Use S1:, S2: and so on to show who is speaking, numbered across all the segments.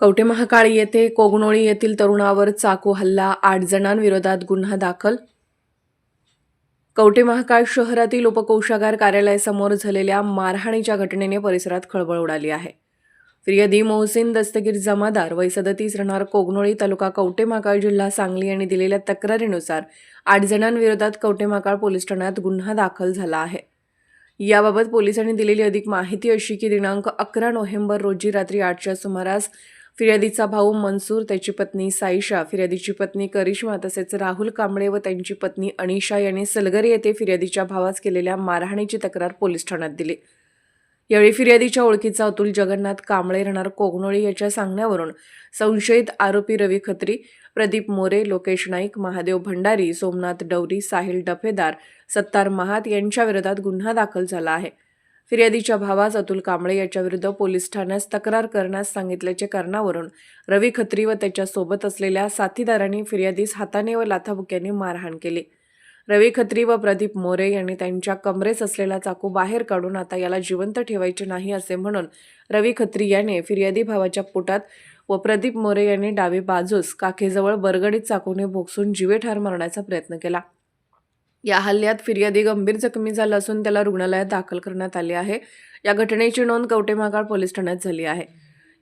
S1: कवठे महाकाळ येथे कोगनोळी येथील तरुणावर चाकू हल्ला आठ जणांविरोधात गुन्हा दाखल. कवठे महाकाळ शहरातील उपकोषागार कार्यालयासमोर झालेल्या मारहाणीच्या घटनेने परिसरात खळबळ उडाली आहे. फिर्यादी मोहसिन दस्तगीर जमादार वय सदतीस राहणार कोगनोळी तालुका कवठे महाकाळ जिल्हा सांगली यांनी दिलेल्या तक्रारीनुसार आठ जणांविरोधात कवठे महाकाळ पोलीस ठाण्यात गुन्हा दाखल झाला आहे. याबाबत पोलिसांनी दिलेली अधिक माहिती अशी की दिनांक अकरा नोव्हेंबर रोजी रात्री आठच्या सुमारास फिर्यादीचा भाऊ मनसूर त्याची पत्नी साईशा फिर्यादीची पत्नी करिश्मा तसेच राहुल कांबळे व त्यांची पत्नी अनिशा यांनी सलगरी येथे फिर्यादीच्या भावास केलेल्या मारहाणीची तक्रार पोलीस ठाण्यात दिली. यावेळी फिर्यादीच्या ओळखीचा अतुल जगन्नाथ कांबळे राहणार कोगनोळी याच्या सांगण्यावरून संशयित आरोपी रवी खत्री प्रदीप मोरे लोकेश नाईक महादेव भंडारी सोमनाथ डवरी साहिल डफेदार सत्तार महात यांच्या विरोधात गुन्हा दाखल झाला आहे. फिर्यादीच्या भावास अतुल कांबळे याच्याविरुद्ध पोलीस ठाण्यास तक्रार करण्यास सांगितल्याच्या कारणावरून रवी खत्री व त्याच्या सोबत असलेल्या साथीदारांनी फिर्यादीस हाताने व लाथाबुक्यांनी मारहाण केली. रवी खत्री व प्रदीप मोरे यांनी त्यांच्या कमरेस असलेला चाकू बाहेर काढून आता याला जिवंत ठेवायचे नाही असे म्हणून रवी खत्री याने फिर्यादी भावाच्या पोटात व प्रदीप मोरे यांनी डावी बाजूस काखेजवळ बरगडीत चाकूने भोगसून जीवेठार मारण्याचा प्रयत्न केला. या हल्ल्यात फिर्यादी गंभीर जखमी झाला असून त्याला रुग्णालयात दाखल करण्यात आले आहे. या घटनेची नोंद कवठे महाकाळ पोलीस ठाण्यात झाली आहे.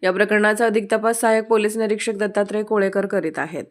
S1: या प्रकरणाचा अधिक तपास सहाय्यक पोलीस निरीक्षक दत्तात्रय कोळेकर करीत आहेत.